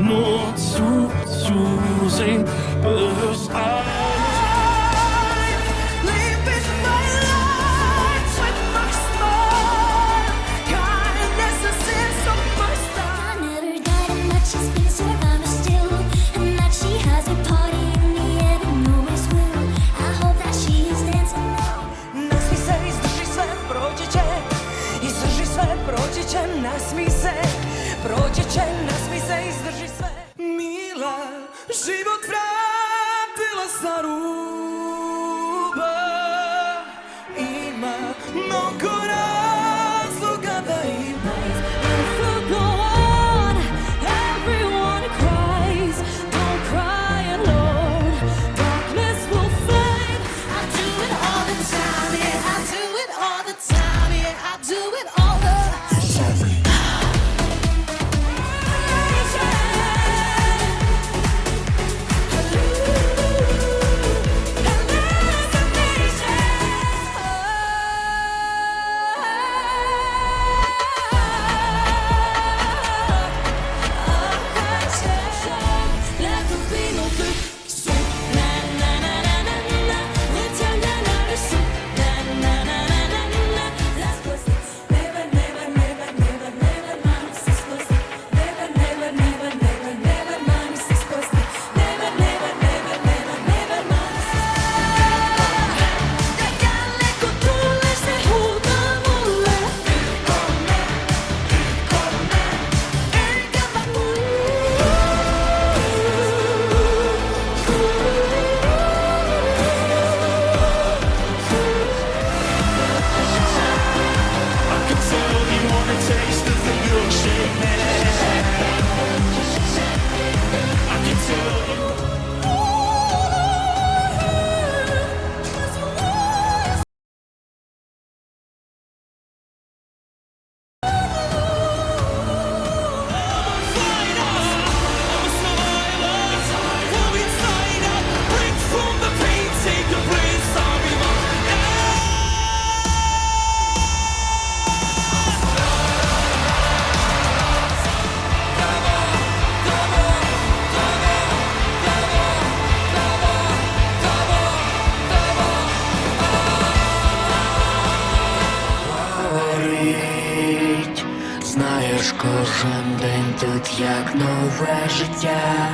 mot susing Bøs Протіче, нас місе, протіче, нас місе. Život vratila sa ruka Кожен день тут як нове життя.